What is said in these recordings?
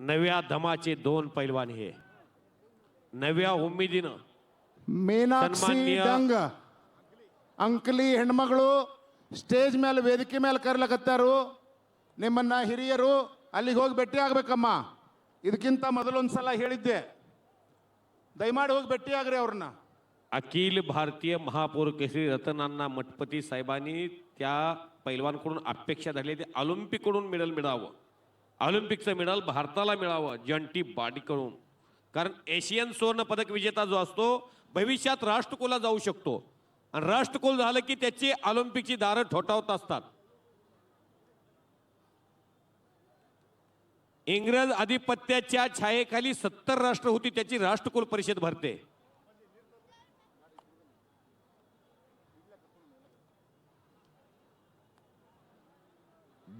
नव्या दमाचे दोन पैलवान हे नव्या उमेदीनं ಮೀನಾಕ್ಷಿ ಸನ್ಮಾನ್ಯ- ಡಂಗ್ ಅಂಕಲಿ ಹೆಣ್ಮಗಳು ಸ್ಟೇಜ್ ಮೇಲೆ ವೇದಿಕೆ ಮೇಲೆ ಕರ್ಲಕತ್ತಾರು ನಿಮ್ಮನ್ನ ಹಿರಿಯರು ಅಲ್ಲಿಗೆ ಹೋಗಿ ಭೇಟಿ ಆಗ್ಬೇಕಮ್ಮ ಇದಕ್ಕಿಂತ ಮೊದಲೊಂದ್ಸಲ ಹೇಳಿದ್ದೆ ದಯಮಾಡಿ ಹೋಗಿ ಭೇಟಿ ಆಗ್ರಿ ಅವ್ರನ್ನ अखिल भारतीय महापौर केसरी रतनांना मठपती साहेबांनी त्या पैलवानकडून अपेक्षा धरली ते ऑलिम्पिककडून मेडल मिळावं ऑलिम्पिकचं मेडल भारताला मिळावं जंटी बाडीकडून. कारण एशियन सुवर्ण पदक विजेता जो असतो भविष्यात राष्ट्रकुला जाऊ शकतो. आणि राष्ट्रकुल झालं की त्याची ऑलिम्पिकची दारं ठोठावत असतात. इंग्रज आधिपत्याच्या छायेखाली सत्तर राष्ट्र होती त्याची राष्ट्रकुल परिषद भरते.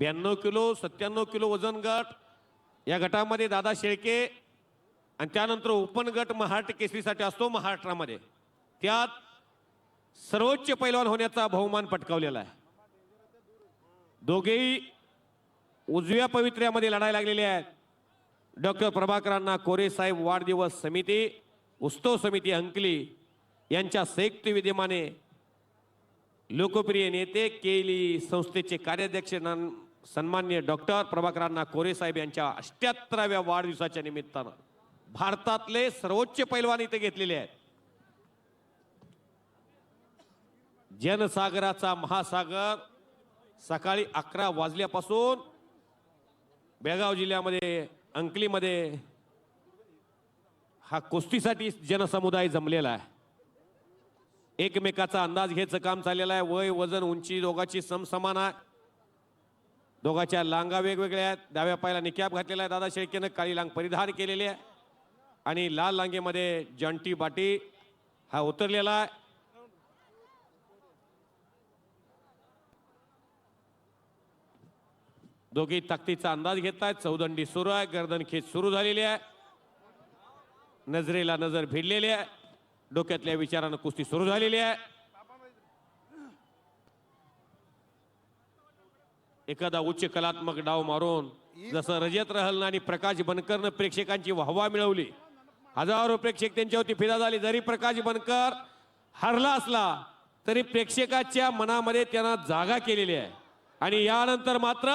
ब्याण्णव किलो सत्त्याण्णव किलो वजन गट. या गटामध्ये दादा शेळके आणि त्यानंतर ओपन गट महाराष्ट्र केसरीसाठी असतो महाराष्ट्रामध्ये. त्यात सर्वोच्च पैलवान होण्याचा बहुमान पटकावलेला आहे. दोघेही उजव्या पवित्र्यामध्ये लढायला लागलेले आहेत डॉक्टर प्रभाकरांना कोरे साहेब वाढदिवस समिती उत्सव समिती अंकली यांच्या संयुक्त विद्यमाने लोकप्रिय नेते केली संस्थेचे कार्याध्यक्ष सन्मान्य डॉक्टर प्रभाकरांना कोरे साहेब यांच्या अष्ट्याहत्तराव्या वाढदिवसाच्या निमित्तानं भारतातले सर्वोच्च पैलवान इथे घेतलेले आहेत. जनसागराचा महासागर सकाळी अकरा वाजल्यापासून बेळगाव जिल्ह्यामध्ये अंकलीमध्ये हा कुस्तीसाठी जनसमुदाय जमलेला आहे. एकमेकाचा अंदाज घ्यायचं काम चाललेलं आहे. वय वजन उंची दोघाची समसमान आहे. दोघांच्या लांगा वेगवेगळ्या आहेत. डाव्या पायाला निकॅप घातलेला आहे दादा शेळकेनं. काळी लांग परिधान केलेली आहे. आणि लाल लांगेमध्ये जॉन्टी बाटी हा उतरलेला आहे. दोघी ताकदीचा अंदाज घेत आहेत. चौदंडी सुरू आहे. गर्दन खेच सुरू झालेली आहे. नजरेला नजर भिडलेली आहे. डोक्यातल्या विचारानं कुस्ती सुरू झालेली आहे. एखादा उच्च कलात्मक डाव मारून जसं रजत रहलन आणि प्रकाश बनकरनं प्रेक्षकांची वाहवा मिळवली. हजारो प्रेक्षक त्यांच्यावरती फिदा झाली. जरी प्रकाश बनकर हरला असला तरी प्रेक्षकाच्या मनामध्ये त्यांना जागा केलेली आहे. आणि यानंतर मात्र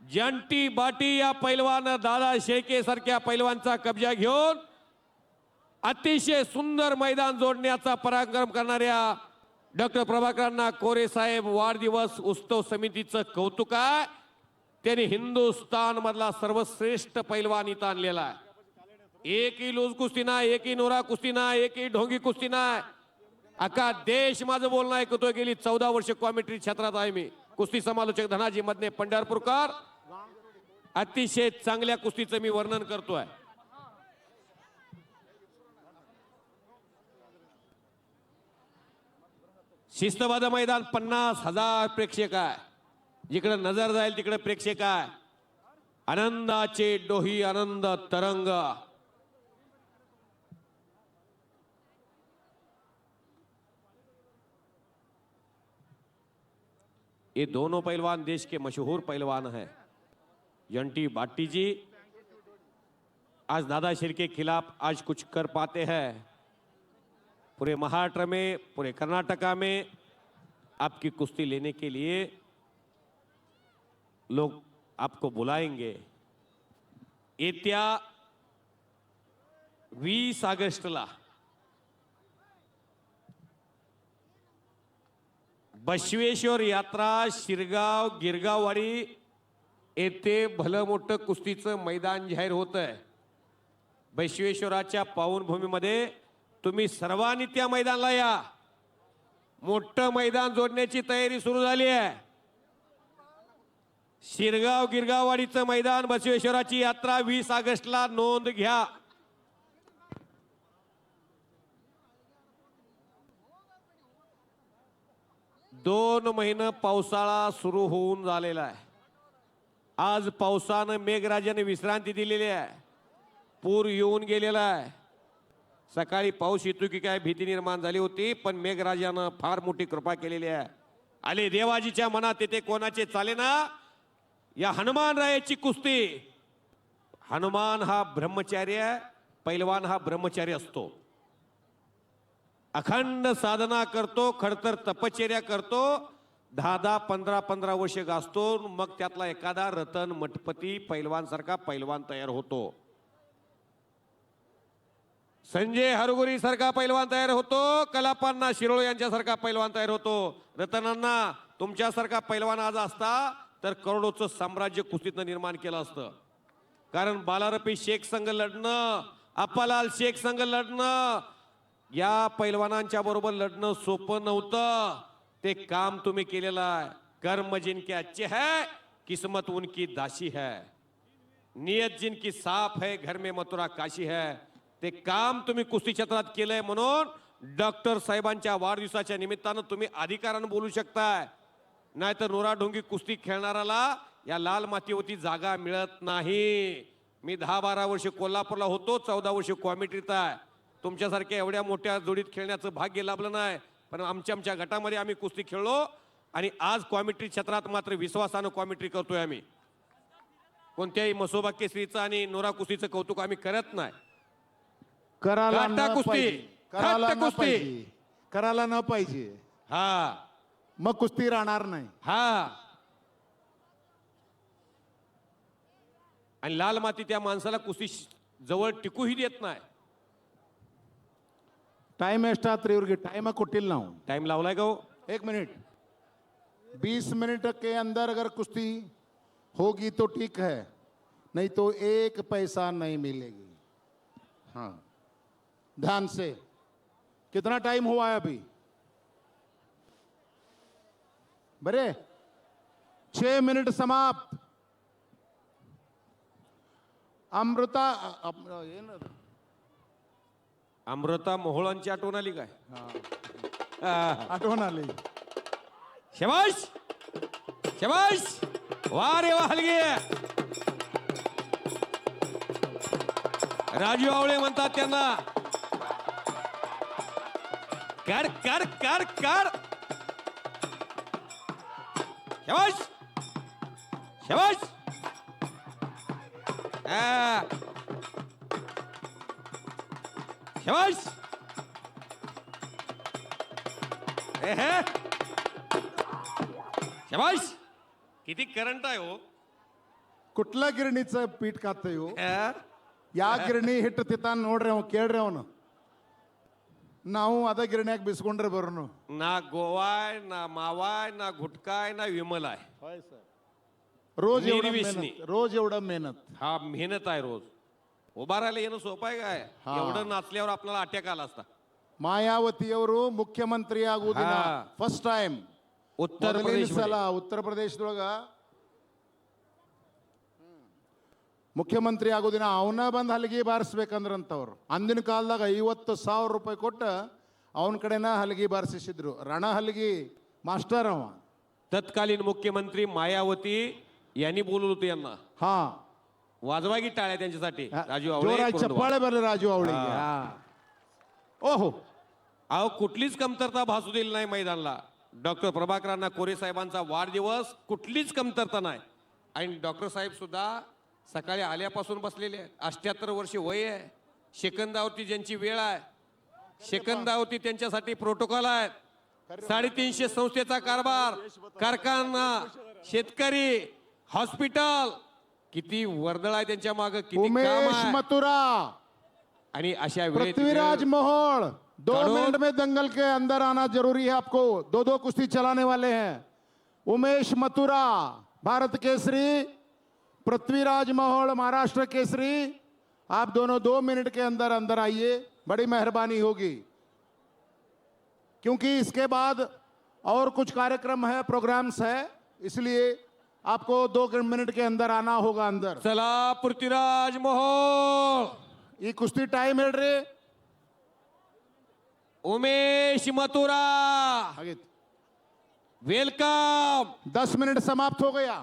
जंटी बाटी या पैलवान दादा शेके सारख्या पैलवानचा कब्जा घेऊन अतिशय सुंदर मैदान जोडण्याचा पराक्रम करणाऱ्या डॉक्टर प्रभाकरांना कोरे साहेब वाढदिवस उत्सव समितीचं कौतुक आहे. त्यांनी हिंदुस्थान मधला सर्वश्रेष्ठ पैलवान इथं आणलेला आहे. एकही लूज कुस्ती नाही एकही नोरा कुस्ती नाही एकही ढोंगी कुस्ती नाही. अका देश माझं बोलणं ऐकतोय गेली चौदा वर्ष कॉमेंट्री क्षेत्रात आहे मी. कुस्ती समालोचक धनाजी मधने पंढरपूरकर. अतिशय चांगल्या कुस्तीचं मी वर्णन करतोय. शिस्तबद्ध मैदान पन्नास हज़ार प्रेक्षक आहे. जिकडे नज़र जाईल तिकडे प्रेक्षक आहे. आनंदाचे डोही, आनंद तरंग. ये दोनों पहलवान देश के मशहूर पहलवान हैं. यंटी बाटी जी, आज दादा शेर के खिलाफ आज कुछ कर पाते हैं. पूरे महाराष्ट्र में पूरे कर्नाटका में आपकी कुश्ती लेने के लिए लोग आपको बुलाएंगे। येत्या वीस ऑगस्टला बसवेश्वर यात्रा शिरगाव गिरगाववाडी येथे भलं मोठं कुस्तीचं मैदान जाहीर होत आहे बसवेश्वराच्या पावनभूमीमध्ये तुम्ही सर्वांनी त्या मैदानाला या. मोठं मैदान जोडण्याची तयारी सुरू झाली आहे. शिरगाव गिरगाववाडीचं मैदान बसवेश्वराची यात्रा वीस ऑगस्टला नोंद घ्या. दोन महिने पावसाळा सुरू होऊन झालेला आहे. आज पावसानं मेघराजाने विश्रांती दिलेली आहे. पूर येऊन गेलेला आहे. सकाळी पाऊस येतो की काय भीती निर्माण झाली होती पण मेघराजानं फार मोठी कृपा केलेली आहे. आले देवाजीच्या मनात येते कोणाचे चाले ना? या हनुमान रायाची कुस्ती. हनुमान हा ब्रह्मचार्य पैलवान हा ब्रह्मचारी असतो. अखंड साधना करतो खडतर तपश्चर्या करतो दहा दहा पंधरा पंधरा वर्ष गाजतो मग त्यातला एखादा रतन मठपती पैलवानसारखा पैलवान तयार होतो. संजय हरगुरी सारखा पैलवान तयार होतो. कलापांना शिरोळ यांच्यासारखा पैलवान तयार होतो. रतनांना तुमच्यासारखा पैलवान आज असता तर करोडोचं साम्राज्य कुस्तीतनं निर्माण केलं असतं. कारण बालारपी शेख संघ लढणं अप्पालाल शेख संघ लढणं या पैलवानांच्या बरोबर लढणं सोपं नव्हतं. ते काम तुम्ही केलेलं आहे. कर्म जिनके अच्छे है किस्मत उनकी दाशी है. नियत जिनकी साफ है घर में मथुरा काशी है. ते काम तुम्ही कुस्ती क्षेत्रात केलंय म्हणून डॉक्टर साहेबांच्या वाढदिवसाच्या निमित्तानं तुम्ही अधिकारानं बोलू शकताय. नाहीतर नोरा ढोंगी कुस्ती खेळणाऱ्याला या लाल मातीवरती जागा मिळत नाही. मी दहा बारा वर्ष कोल्हापूरला होतो चौदा वर्ष कॉमिटीत आहे. तुमच्यासारख्या एवढ्या मोठ्या जोडीत खेळण्याचं भाग्य लाभलं नाही. पण आमच्या आमच्या गटामध्ये आम्ही कुस्ती खेळलो आणि आज कॉमिट्री क्षेत्रात मात्र विश्वासानं कॉमिट्री करतोय आम्ही. कोणत्याही मसोबा केसरीचं आणि नोरा कुस्तीचं कौतुक आम्ही करत नाही. कराला न कुस्ती. पाहिजे. कराला न कुस्ती. पाहिजे. कराला न पाहिजे. हा. मग कुस्ती राहणार नाही. हा. आणि लाल माती त्या माणसाला कुस्ती जवळ टिकूही देत नाही. टाइम एक्स्ट्रा त्रिवर्गी टाइम कुठे ना टाइम लावलाय का हो? एक मिनिट. बीस मिनिट के अंदर अगर कुस्ती होगी तो ठीक है नहीं तो एक पैसा नहीं मिलेगी. हाँ. ध्यान से। कितना टाइम हुआ है अभी? बरे? छह मिनट समाप्त। अमृता अमृता मोहोळांची आठवण आली काय? आठवण आली. शाबाश! शाबाश! वा रे वा हलगे. राजू आवळे म्हणतात त्यांना कर कर कर कर शबाश शबाश हा. शबाश एहे. शबाश किती करंट आहे हो कुठल्या गिरणीचं पीठ खातंय हो ಆ? ಯಾ ಗಿರಣಿ ಹಿಟ್ಟು ತಿತ್ತಾನ ನೋಡ್ರಿ ಅವ್ ಕೇಳ್ರಿ ಅವನು ನಾವು ಅದ ಗಿರಣ್ಯಾಗ ಬಿಸ್ಕೊಂಡ್ರೆ ಬರೋನು ना गोवाय ना मावाय ना घुटकाय ना विमल आहे रोज एवढं निर्विष्णी. मेहनत रोज एवढं मेहनत हा मेहनत आहे रोज उभा राहायला येणं सोपं आहे काय हा. एवढं नाचल्यावर आपल्याला अटॅक आला असता ಮಾಯಾವತಿಯವರು ಮುಖ್ಯಮಂತ್ರಿ ಆಗುವುದಿನ ಹಾ. ಫಸ್ಟ್ ಟೈಮ್ उत्तर ಮೊದಲಿನ प्रदेश ಸಲ ಉತ್ತರ ಪ್ರದೇಶದೊಳಗ ಮುಖ್ಯಮಂತ್ರಿ ಆಗೋದಿನ ಅವನ ಬಂದು ಹಲಗಿ ಬಾರಿಸ್ಬೇಕಂದ್ರಂತವ್ರು ಅಂದಿನ ಕಾಲದಾಗ ಐವತ್ತು ಸಾವಿರ ರೂಪಾಯಿ ಕೊಟ್ಟು ಅವನ ಕಡೆನ ಹಲಗಿ ಬಾರಿಸಿದ್ರು ರಣ ಹಲಗಿ ಮಾಸ್ಟರ್ ಅವ तत्कालीन मुख्यमंत्री मायावती यांनी बोलवलं होतं यांना ಹಾ वाजवा की टाळ्या त्यांच्यासाठी राजू आवळे ಜೋರಾಗಿ कोरंडवा. ಚಪ್ಪಾಳೆ ಬರಲಿ ರಾಜು ಅವಳಿಗೆ ಹಾ. ಓಹೋ अहो कुठलीच कमतरता भासू दिली नाही मैदानला डॉक्टर प्रभाकरांना कोरे साहेबांचा वाढदिवस कुठलीच कमतरता नाही आणि डॉक्टर साहेब सुद्धा सकाळी आल्यापासून बसलेले आहेत. अष्ट्याहत्तर वर्ष वय आहे. सेकंदावरती ज्यांची वेळ आहे सेकंदावरती त्यांच्यासाठी प्रोटोकॉल आहेत. साडेतीनशे संस्थेचा कारभार कारखाना शेतकरी हॉस्पिटल किती वर्दळ आहे त्यांच्या मागे किती मथुरा. आणि अशा पृथ्वीराज मोहोल दो। मिनट में दंगल के अंदर आना जरूरी है आपको. दो दो कुश्ती चलाने वाले हैं. उमेश मथुरा भारत केसरी. पृथ्वीराज महोल महाराष्ट्र केसरी आप दोनों दो मिनट के अंदर अंदर आइए बड़ी मेहरबानी होगी। क्योंकि इसके बाद और कुछ कार्यक्रम है प्रोग्राम्स है इसलिए आपको दो मिनट के अंदर आना होगा अंदर। चला पृथ्वीराज महोल। ये कुश्ती टाइम हेड रे उमेश मथुरा। वेलकम। दस मिनट समाप्त हो गया।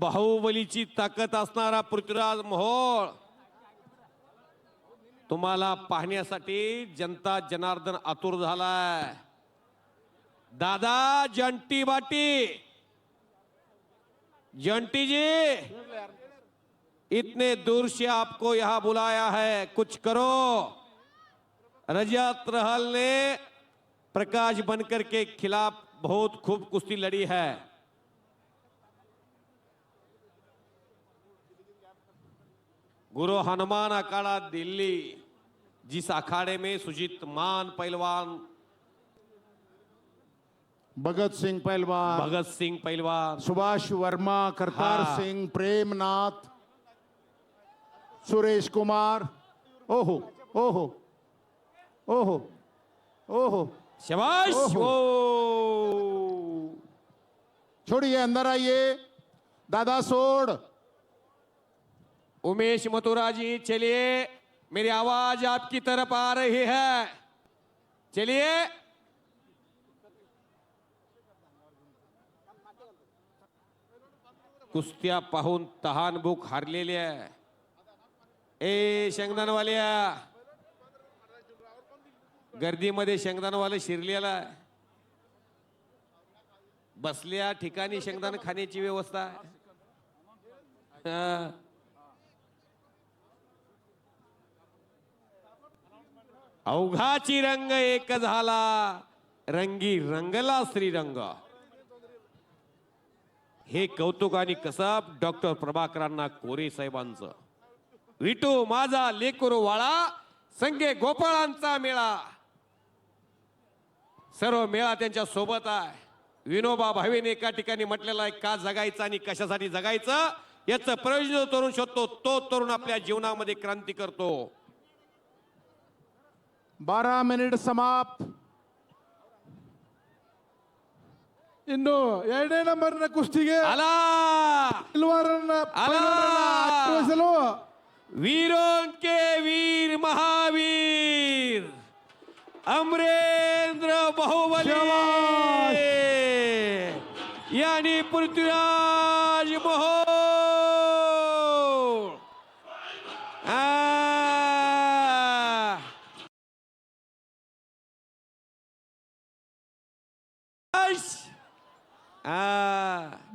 बाहुबलीची ताकद असणारा पृथ्वीराज मोहोळ तुम्हाला पाहण्यासाठी जनता जनार्दन आतुर झालाय. दादा जंटी बाटी जंटी जी इतने दूर से आपको यहाँ बुलाया है, कुछ करो. रजत रहल ने प्रकाश बनकर के खिलाफ बहुत खूब कुश्ती लड़ी है। गुरु हनुमान अखाड़ा दिल्ली जिस अखाड़े में सुजीत मान पहलवान भगत सिंह पहलवान भगत सिंह पहलवान सुभाष वर्मा करतार हाँ। सिंह प्रेमनाथ सुरेश कुमार ओहो ओहो ओहो ओहो। शाबाश। ओ। छोड़िए अंदर आइए। दादा सोड। उमेश मथुरा जी चलिए मेरी आवाज आपकी तरफ आ रही है। चलिए। कुस्त्या पाहून तहान बुक हारलेल्या ए शेंगदाणवाल्या गर्दीमध्ये शेंगदाणवाले शिरलेला आहे। बसल्या ठिकाणी शेंगदाण खाण्याची व्यवस्था आहे। अवघाची रंग एक झाला. रंगी रंगला श्रीरंग. हे कौतुक आणि कसब डॉक्टर प्रभाकरांना कोरे साहेबांचं. विटू माझा लेकुरू वाळा संगे गोपाळांचा मेळा. सर्व मेळा त्यांच्यासोबत आहे. विनोबा भावेने एका ठिकाणी म्हटलेला आहे का जगायचं आणि कशासाठी जगायचं? याचं प्रयोजन तरुण शोधतो तो तरुण आपल्या जीवनामध्ये क्रांती करतो. बारह मिनिट समाप्त ಇನ್ನು ಎರಡನೇ ನಂಬರ್ನ ಕುಸ್ತಿಗೆ आला ಪೈಲ್ವಾರನ್ನ ಪೈಲ್ವಾರನ್ನ ಆಶೀರ್ವದಿಸಲು वीरों के वीर महावीर अमरेंद्र बाहुबली यानी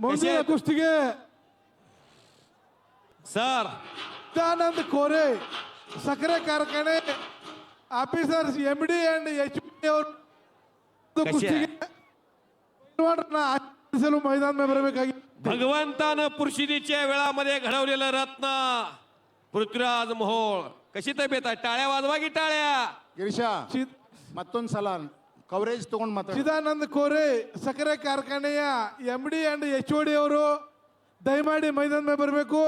ಮುಂದಿನ कसे- ಕುಸ್ತಿಗೆ सर ನಿತ್ಯಾನಂದ್ ಕೋರೆ ಸಕ್ಕರೆ ಕಾರ್ಖಾನೆ officers M D and H P ಅವರು ಕಶ್ಯ- ಕುಸ್ತಿಗೆ ಪೈಲ್ವಾರನ್ನ ಆಶೀರ್ವದಿಸಲು ಮೈದಾನ ಬರಬೇಕಾಗಿ भगवंतानं पुरुषिदीच्या वेळामध्ये घडवलेलं रत्न पृथ्वीराज मोहोळ कशी तब्येत आहे टाळ्या वाजवा की टाळ्या ಗಿರೀಶ ಮತ್ತೊಂದು ಸಲ ಕವರೇಜ್ ತಗೊಂಡ್ ಮಾತಾಡ ಚಿದಾನಂದ್ ಕೋರೆ ಸಕ್ಕರೆ ಕಾರ್ಖಾನೆಯ M D and H O D ಅವರು ದಯಮಾಡಿ ಮೈದಾನ ಮೇಲೆ ಬರಬೇಕು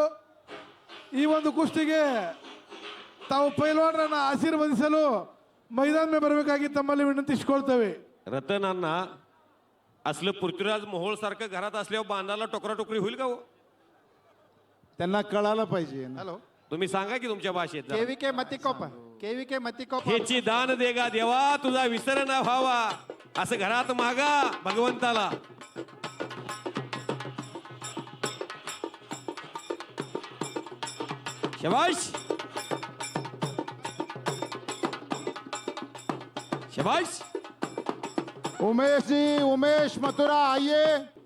ಈ ಒಂದು ಕುಸ್ತಿಗೆ ತಾವು ಪೈಲ್ವಾನರನ್ನ ಆಶೀರ್ವದಿಸಲು ಮೈದಾನ ಮೇಲೆ ಬರಬೇಕಾಗಿ ತಮ್ಮಲ್ಲಿ ವಿನಂತಿಸಿಕೊಳ್ತೇವೆ रतनांना असलं पृथ्वीराज मोहोळ सारखं घरात असल्यावर बांधाला टोकरा टोकरी होईल का हो त्यांना कळायला पाहिजे हॅलो तुम्ही सांगा की तुमच्या भाषेत केवी के मतिकोप केवी के मतिकोप हेची दान देगा देवा तुझा विसर ना व्हावा. असं घरात मागा भगवंताला. शबाश. शबाश. उमेश जी उमेश मथुरा आइए.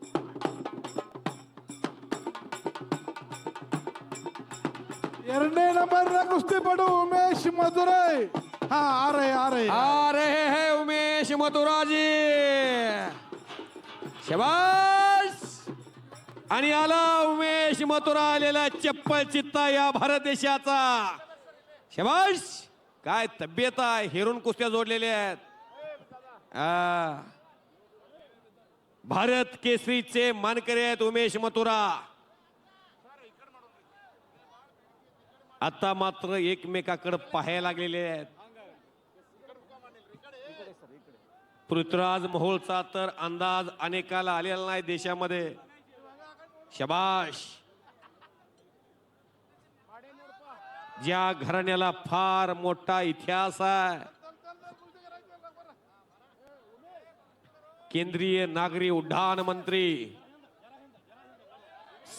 ಎರಡನೇ ನಂಬರ್ ಕುಸ್ತಿಪಟು ಉಮೇಶ್ ಮಧುರೈ ಹಾ ಆರೇ ಆರೇ आ रहे हैं उमेश मथुरा जी शबाश आणि आला उमेश मथुरा आलेला चप्पल चित्ता या भारत देशाचा शबाश काय तब्येत आहे हेरून कुस्त्या जोडलेल्या आहेत आ. भारत केसरीचे मानकरी आहेत उमेश मथुरा आता मात्र एकमेकाकडे पाहायला लागलेले आहेत. पृथ्वीराज मोहोळचा तर अंदाज अनेकाला आलेला नाही देशामध्ये. शबाश. ज्या घराण्याला फार मोठा इतिहास आहे. केंद्रीय नागरी उड्डाण मंत्री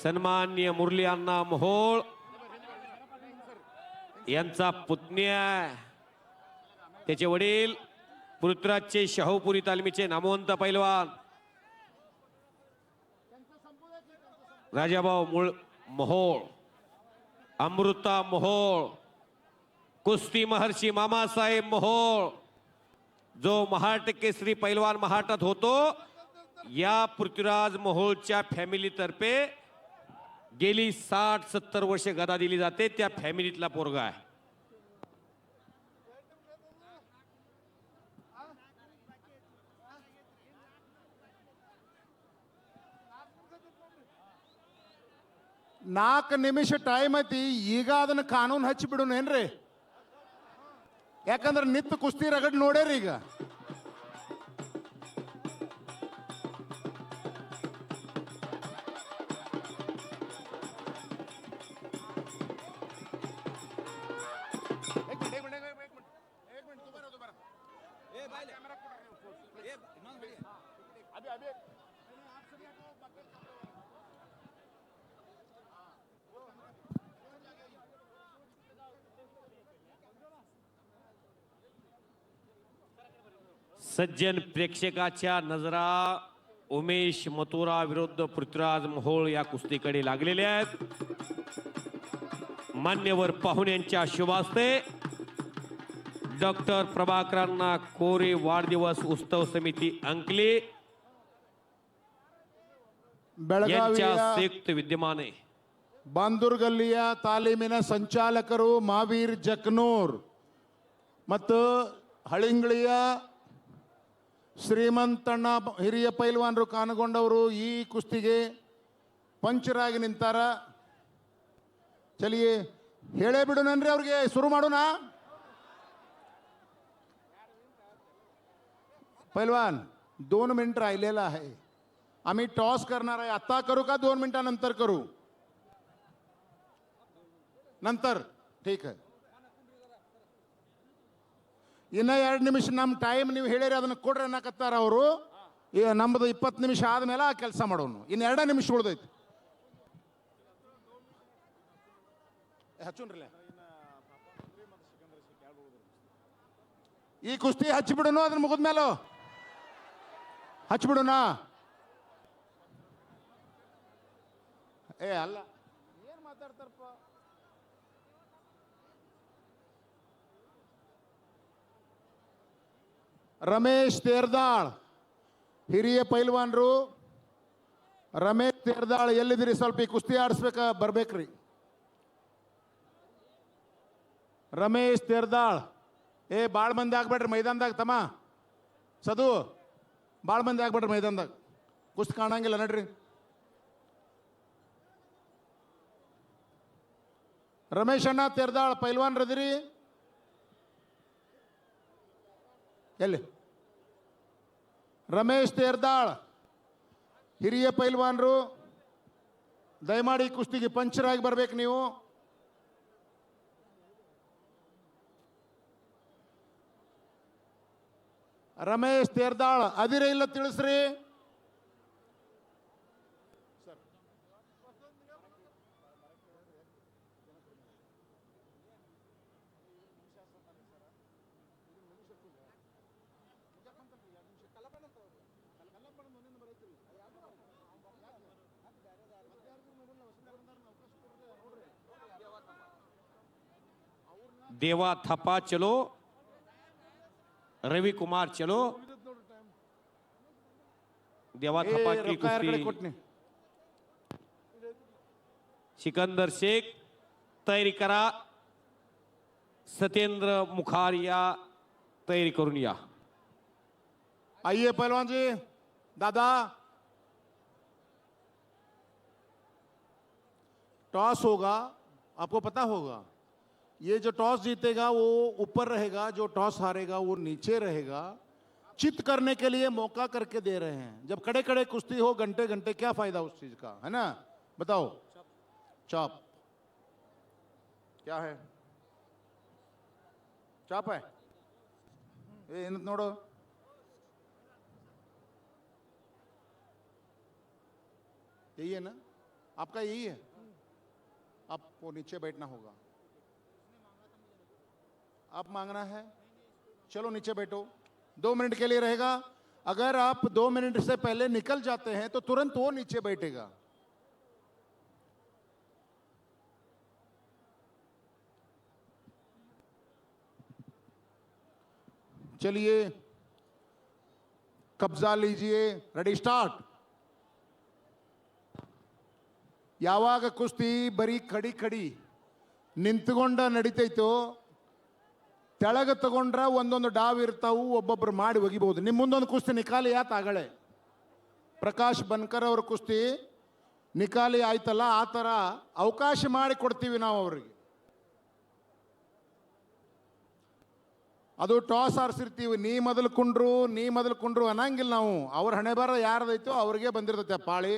सन्मान्य मुरली अण्णा मोहोळ यांचा पुतण्या आहे. त्याचे वडील पृथ्वीराजचे शाहूपुरी तालमीचे नामवंत पैलवान राजाभाऊ मूळ मोहोळ अमृता मोहोळ कुस्ती महर्षी मामासाहेब मोहोळ जो महाट केसरी पैलवान महाटात होतो या पृथ्वीराज मोहोळच्या फॅमिलीतर्फे गेली साठ सत्तर वर्ष गदा दिली जाते त्या फॅमिलीतला पोरगा आहे ನಾಲ್ಕು ನಿಮಿಷ ಟೈಮ್ ಐತಿ ಈಗ ಅದನ್ನ ಕಾನೂನು ಹಚ್ಚಿಬಿಡುನು ಏನ್ರಿ ಯಾಕಂದ್ರೆ ನಿತ್ತು ಕುಸ್ತಿ ರಗಡ್ ನೋಡ್ಯಾರಿ ಈಗ सज्जन प्रेक्षकाच्या नजरा उमेश मथुरा विरुद्ध पृथ्वीराज मोहोळ या कुस्तीकडे लागलेल्या आहेत मान्यवर पाहुण्यांच्या शुभास्ते डॉक्टर प्रभाकरांना कोरे वाढदिवस उत्सव समिती अंकली यांच्या ಬೆಳಗಾವಿಯ संयुक्त विद्यमाने ಬಾಂದೂರ್ಗಲ್ಲಿಯ ತಾಲೀಮಿನ ಸಂಚಾಲಕರು ಮಾವೀರ್ ಜಕ್ನೂರ್ ಮತ್ತು ಹಳಿಂಗಳಿಯ ಶ್ರೀಮಂತಣ್ಣ ಬ- ಹಿರಿಯ ಪೈಲ್ವಾನರು ಕಾನಗೊಂಡವರು ಈ ಕುಸ್ತಿಗೆ ಪಂಚರಾಗಿ ನಿಂತಾರ ಚಲಿಯೇ ಹೇಳೇ ಬಿಡುನನ್ರಿ ಅವ್ರಿಗೆ ಶುರು ಮಾಡೋಣ पैलवान दोन मिनिट राहिलेला आहे आम्ही टॉस करणार आहे आता करू का दोन मिनिटानंतर करू नंतर ठीक आहे ಇನ್ನ ಎರಡು ನಿಮಿಷ ನಮ್ಮ ಟೈಮ್ ನೀವು ಹೇಳಿರಿ ಅದನ್ನ ಕೊಡ್ರಿ ಅನ್ನಕತ್ತಾರ ಅವರು. ಈಗ ನಮ್ಮದು ಇಪ್ಪತ್ತು ನಿಮಿಷ ಆದಮೇಲೆ ಆ ಕೆಲಸ ಮಾಡೋನು. ಇನ್ನು ಎರಡೇ ನಿಮಿಷ ಉಳ್ದೈತಿ. ಈ ಕುಸ್ತಿ ಹಚ್ಚಿಬಿಡೋನು ಅದನ್ನ ಮುಗಿದ್ಮೇಲೆ? ಹಚ್ಬಿಡುನಾ ಏ, ಅಲ್ಲ. ಏನು ಮಾತಾಡ್ತಾರಪ್ಪ? ರಮೇಶ್ ತೇರ್ದಾಳ್. ಹಿರಿಯ ಪೈಲ್ವಾನ್ರು, ರಮೇಶ್ ತೇರ್ದಾಳ್ ಎಲ್ಲಿದ್ದೀರಿ? ಸ್ವಲ್ಪ ಈ ಕುಸ್ತಿ ಆಡಿಸ್ಬೇಕ, ಬರ್ಬೇಕ್ರಿ. ರಮೇಶ್ ತೇರ್ದಾಳ್. ಏ ಭಾಳ ಮಂದಿ ಆಗ್ಬೇಡ್ರಿ ಮೈದಾನದಾಗ, ತಮ್ಮ. ಸದು ಭಾಳ ಮಂದಿ ಆಗ್ಬೇಡ್ರಿ ಮೈದಾನದಾಗ. ಕುಸ್ತಿ ಕಾಣಂಗಿಲ್ಲ, ನಡ್ರಿ. ರಮೇಶ್ ಅಣ್ಣ ತೇರ್ದಾಳ್ ಪೈಲ್ವಾನ್ ರದಿರಿ ಎಲ್ಲಿ? ರಮೇಶ್ ತೇರ್ದಾಳ್. ಹಿರಿಯ ಪೈಲ್ವಾನ್ರು, ದಯಮಾಡಿ ಕುಸ್ತಿಗೆ ಪಂಚರಾಗಿ ಬರ್ಬೇಕು ನೀವು. ರಮೇಶ್ ತೇರ್ದಾಳ್, ಅದಿರ ಇಲ್ಲ ತಿಳಿಸ್ರಿ. देवा थपा चलो रवि कुमार चलो। देवा थपा की कुश्ती सिकंदर शेख तयारी करा। सत्येंद्र मुखार या तयारी करून या। आइए पहलवान जी दादा। टॉस होगा आपको पता होगा। ये जो टॉस जीतेगा, वो ऊपर रहेगा, जो टॉस हारेगा, वो नीचे रहेगा। चित करने के लिए मौका करके दे रहे हैं। जब कड़े कड़े कुश्ती हो घंटे घंटे क्या फ़ायदा उस चीज़ का, है ना? बताओ। चॉप। क्या है? चॉप है? ए नोड़ो। यही है ना? आपका यही है? आपको नीचे बैठना होगा। आप मांगना है? चलो नीचे बैठो। दो मिनट के लिए रहेगा। अगर आप दो मिनट से पहले निकल जाते हैं तो तुरंत वो नीचे बैठेगा। चलिए, कब्जा लीजिए। रेडी स्टार्ट ಯಾವಾಗ ಕುಸ್ತಿ खड़ी खड़ी। ಕಡಿ नड़ीते तो ತೆಳಗ ತಗೊಂಡ್ರೆ ಒಂದೊಂದು ಡಾವ್ ಇರ್ತಾವು, ಒಬ್ಬೊಬ್ರು ಮಾಡಿ ಒಗಿಬಹುದು. ನಿಮ್ಮ ಮುಂದೊಂದು ಕುಸ್ತಿ ನಿಕಾಲಿ ಯಾತ್ ಆಗಳೆ? ಪ್ರಕಾಶ್ ಬನ್ಕರ್ ಅವ್ರ ಕುಸ್ತಿ ನಿಕಾಲಿ ಆಯ್ತಲ್ಲ, ಆ ಥರ ಅವಕಾಶ ಮಾಡಿ ಕೊಡ್ತೀವಿ ನಾವು ಅವ್ರಿಗೆ. ಅದು ಟಾಸ್ ಆರಿಸಿರ್ತೀವಿ. ನೀ ಮೊದಲು ಕುಂಡ್ರು, ನೀ ಮೊದಲು ಕುಂಡ್ರು ಅನ್ನಂಗಿಲ್ಲ ನಾವು. ಅವ್ರ ಹಣೆ ಬರ ಯಾರ್ದೈತೋ ಅವ್ರಿಗೆ ಬಂದಿರ್ತೈತೆ ಪಾಳಿ.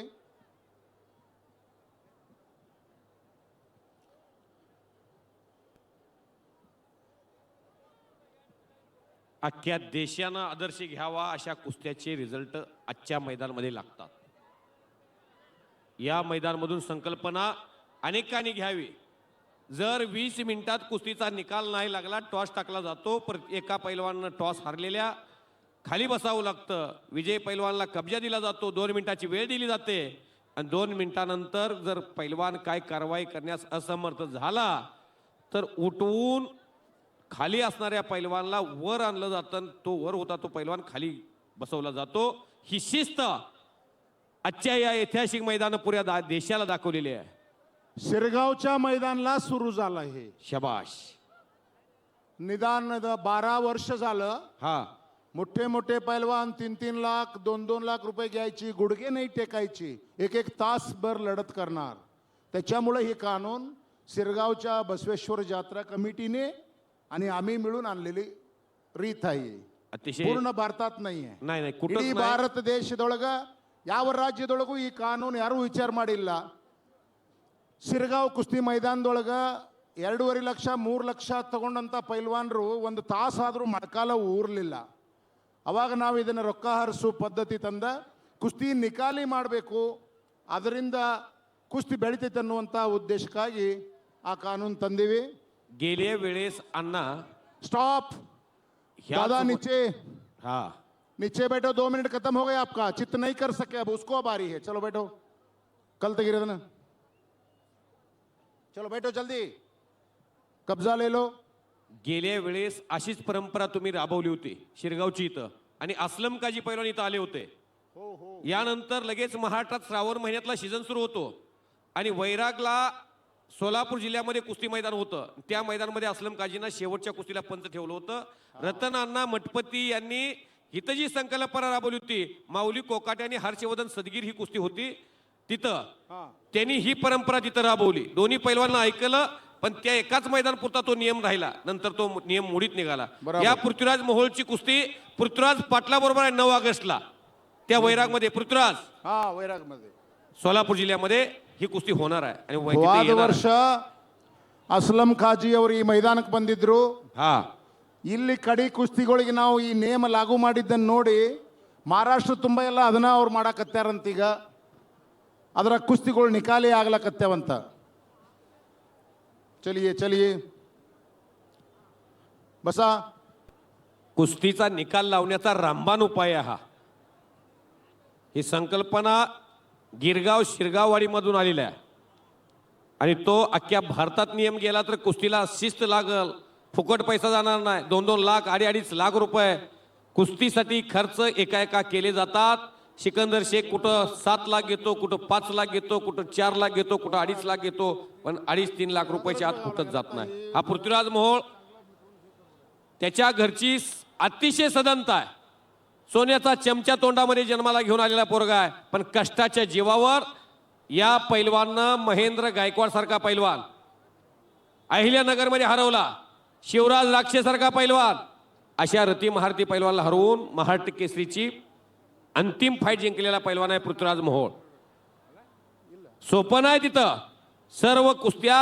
अख्ख्या देशानं आदर्श घ्यावा अशा कुस्त्याचे रिझल्ट आजच्या मैदानामध्ये लागतात. या मैदानमधून संकल्पना अनेकांनी घ्यावी. जर वीस मिनिटात कुस्तीचा निकाल नाही लागला टॉस टाकला जातो पर एका पैलवानं टॉस हारलेल्या खाली बसावं लागतं. विजय पैलवानला कब्जा दिला जातो दोन मिनिटाची वेळ दिली जाते. आणि दोन मिनिटानंतर जर पैलवान काय कारवाई करण्यास असमर्थ झाला तर उठवून खाली असणाऱ्या पैलवानला वर आणलं जातं तो वर होता तो पैलवान खाली बसवला जातो. ही शिस्त आजच्या या ऐतिहासिक मैदान पुऱ्या दा- देशाला दाखवलेली आहे. शिरगावच्या मैदानला सुरू झालं हे. शबाश. निदान द- बारा वर्ष झालं. हा. मोठे मोठे पैलवान तीन तीन लाख दोन दोन लाख रुपये घ्यायची गुडघे नाही टेकायची एक एक तासभर लढत करणार. त्याच्यामुळे हे कानून शिरगावच्या बसवेश्वर जात्रा कमिटीने आणि आम्ही मिळून आणलेली ರೀತ್ आहे अतिशय ಪೂರ್ಣ ಭಾರತಾತ್ ನೈ नाही नाही कुठंच ಇಡೀ नाही. ಭಾರತ ದೇಶದೊಳಗ ಯಾವ ರಾಜ್ಯದೊಳಗೂ ಈ ಕಾನೂನು ಯಾರೂ ವಿಚಾರ ಮಾಡಿಲ್ಲ ಸಿರ್ಗಾವ್ ಕುಸ್ತಿ ಮೈದಾನದೊಳಗ ಎರಡೂವರೆ ಲಕ್ಷ ಮೂರು ಲಕ್ಷ ತಗೊಂಡಂಥ ಪೈಲ್ವಾನರು ಒಂದು ತಾಸಾದರೂ ಮೊಣಕಾಲ ಊರ್ಲಿಲ್ಲ ಅವಾಗ ನಾವು ಇದನ್ನು ರೊಕ್ಕ ಹರಿಸು ಪದ್ಧತಿ ತಂದ ಕುಸ್ತಿ ನಿಕಾಲಿ ಮಾಡಬೇಕು ಅದರಿಂದ ಕುಸ್ತಿ ಬೆಳಿತೈತೆ ಅನ್ನುವಂಥ ಉದ್ದೇಶಕ್ಕಾಗಿ ಆ ಕಾನೂನು ತಂದೀವಿ गेल्या वेळेस अण्णा स्टॉप ह्या दादा नीचे. हा. नीचे बैठो दो मिनट खत्म हो गया आपका। चित्त नहीं कर सके अब उसको अब आ रही है। चलो बैठो। कल तक गिरे ना। चलो बैठो जल्दी। कब्जा ले लो। गेल्या वेळेस अशीच परंपरा तुम्ही राबवली होती शिरगावची इथं. आणि असलम काजी पैलवान इथं आले होते. यानंतर लगेच महाराष्ट्रात श्रावण महिन्यातला सीझन सुरू होतो. आणि वैरागला सोलापूर जिल्ह्यामध्ये कुस्ती मैदान होतं. त्या मैदानामध्ये असलम काजींना शेवटच्या कुस्तीला पंच ठेवलं होतं. रतन अण्णा मठपती यांनी इथं जी संकल्पना राबवली होती. माऊली कोकाटे आणि हर्षवर्धन सदगीर ही कुस्ती होती. तिथं त्यांनी ही परंपरा तिथं राबवली. दोन्ही पैलवांना ऐकलं पण त्या एकाच मैदान पुरता तो नियम राहिला. नंतर तो नियम मोडीत निघाला. या पृथ्वीराज मोहोळची कुस्ती पृथ्वीराज पाटला बरोबर आहे नऊ ऑगस्टला. त्या वैरागमध्ये पृथ्वीराज. हा वैरागमध्ये सोलापूर जिल्ह्यामध्ये ही कुस्ती होणार आहे आणि वै- तिथे ಹೋದ येणार ವರ್ಷ ಅಸ್ಲಂ ಖಾಜಿ ಅವರು ಈ ಮೈದಾನಕ್ಕೆ ಬಂದಿದ್ರು हा ಇಲ್ಲಿ ಕಡಿ ಕುಸ್ತಿಗಳಿಗೆ ನಾವು ಈ ನೇಮ ಲಾಗು ಮಾಡಿದ್ದನ್ನು ನೋಡಿ ಮಹಾರಾಷ್ಟ್ರ ತುಂಬ ಎಲ್ಲ ಅದನ್ನ ಅವ್ರು ಮಾಡಾಕತ್ಯಾರಂತೀಗ ಅದರ ಕುಸ್ತಿಗಳು ನಿಕಾಲಿ ಆಗ್ಲಕತ್ಯಾವಂತ ಚಲಿಯೇ ಚಲಿಯೇ ಬಸಾ कुस्तीचा निकाल लावण्याचा रामबाण उपाय आहे हा ही संकल्पना गिरगाव शिरगाववाडीमधून आलेला आहे. आणि तो अख्ख्या भारतात नियम गेला तर कुस्तीला शिस्त लागल. फुकट पैसा जाणार नाही. दोन दोन लाख अडी अडीच लाख रुपये कुस्तीसाठी खर्च एका एका केले जातात. सिकंदर शेख कुठं सात लाख घेतो कुठं पाच लाख घेतो कुठं चार लाख घेतो कुठं अडीच लाख घेतो पण अडीच तीन लाख रुपयाच्या आत कुठंच जात नाही. हा पृथ्वीराज मोहोळ त्याच्या घरची अतिशय सदनता आहे. सोन्याचा चमच्या तोंडामध्ये जन्माला घेऊन आलेला पोरगा आहे. पण कष्टाच्या जीवावर या पैलवाननं महेंद्र गायकवाड सारखा पैलवान अहिल्यानगरमध्ये हरवला शिवराज राक्षेसारखा पैलवान अशा रती महारती पैलवानला हरवून महाराष्ट्र केसरीची अंतिम फाईट जिंकलेला पैलवान आहे पृथ्वीराज मोहोळ. सोपं नाही तिथं. सर्व कुस्त्या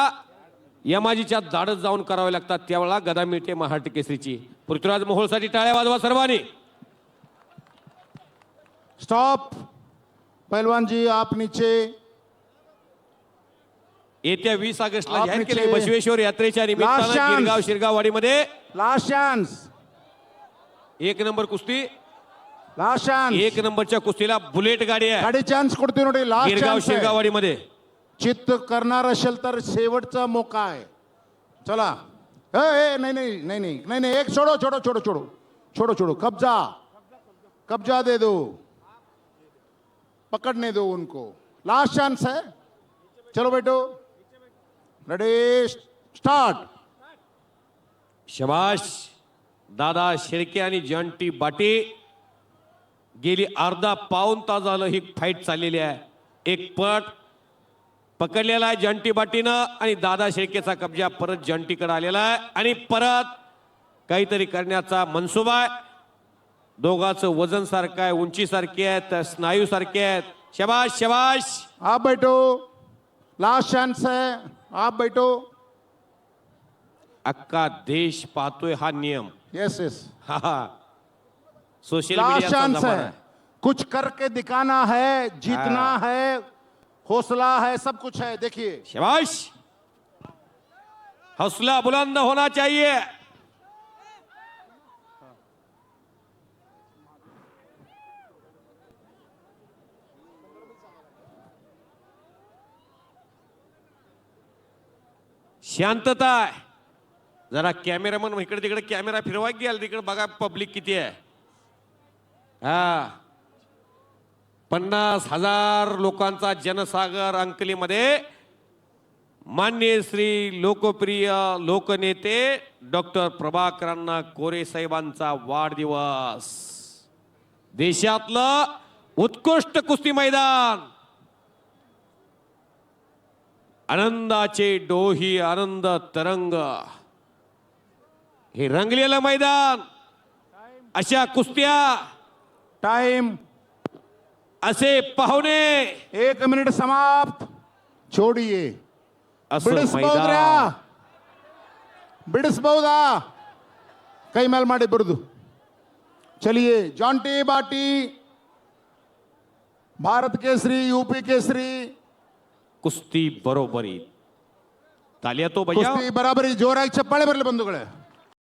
यमाजीच्या दाडत जाऊन कराव्या लागतात त्यावेळेला गदा मिळते महाराष्ट्र केसरीची. पृथ्वीराज मोहोळसाठी टाळ्या वाजवा सर्वांनी. स्टॉप पहलवान जी आप नीचे येत्या वीस ऑगस्टला आप जाहीर केले नीचे- बसवेश्वर यात्रेच्या निमित्तानं Last chance. Girgaon शिरगाववाडीमध्ये last chance एक नंबर कुस्ती लास्ट चांस एक नंबरच्या कुस्तीला बुलेट गाडी आहे गाडी चान्स ಕೊಡ್ತೀವಿ ನೋಡಿ लास्ट गिरगाव चान्स शिरगाववाडीमध्ये चित्त करणार असेल तर शेवटचा मोका आहे चला ए ए, नाही नाही नाही नाही नाही नाही एक छोडो छोडो छोडो छोडो छोड़ो छोड़ो कब्जा कब्जा दे दो पकड़ने दो उनको। लास्ट चांस है। चलो बेटो रेडी स्टार्ट शबाश दादा शेळके आणि जॉन्टी बाटे. गेली अर्धा पाऊन तास झालं ही फाईट चाललेली आहे. एक पट पकडलेला आहे जॉन्टी बाटीनं आणि दादा शेळकेचा कब्जा परत जॉन्टीकडे आलेला आहे. आणि परत काहीतरी करण्याचा मनसुबा आहे. दोघांचं वज़न सारखं आहे उंची सारखी आहेत स्नायू सारखे आहेत. शबाश शबाश आप बैठो। लास्ट चांस है। आप बैठो। अख्खा देश पाहतोय हा नियम. यस यस हा हा. सोशल लास्ट चांस है। कुछ करके दिखाना है जीतना है हौसला है सब कुछ है। देखिए। शबाश. हौसला बुलंद होना चाहिए। शांतता आहे. जरा कॅमेरामन इकडे तिकडे कॅमेरा फिरवा गेल तिकडे बघा पब्लिक किती आहे. हा. पन्नास हजार लोकांचा जनसागर अंकलीमध्ये मान्य श्री लोकप्रिय लोकनेते डॉक्टर प्रभाकरांना कोरे साहेबांचा वाढदिवस. देशातलं उत्कृष्ट कुस्ती मैदान. आनंदाचे डोही आनंद तरंग हे रंगलेलं मैदान अशा कुस्त्या टाइम असे पाहुणे एक मिनट समाप्त छोड़िए असं ಬಿಡಿಸ್ಬಹುದ್ರಾ मैदान ಬಿಡಿಸ್ಬಹುದಾ ಕೈ ಮೇಲೆ ಮಾಡಿ ಬರುದು ಚಲಿಯೇ ಜಾಂಟಿ ಬಾಟಿ ಭಾರತ್ ಕೇಸರಿ ಯುಪಿ ಕೇಸರಿ ಕುಸ್ತಿ ಬರೋಬ್ಬರಿ ತಾಲಿಯ ತೋ ಭಯ್ಯ ಕುಸ್ತಿ ಬರಾಬರಿ ಜೋರಾಗಿ ಚಪ್ಪಾಳೆ ಬರಲಿ ಬಂಧುಗಳೇ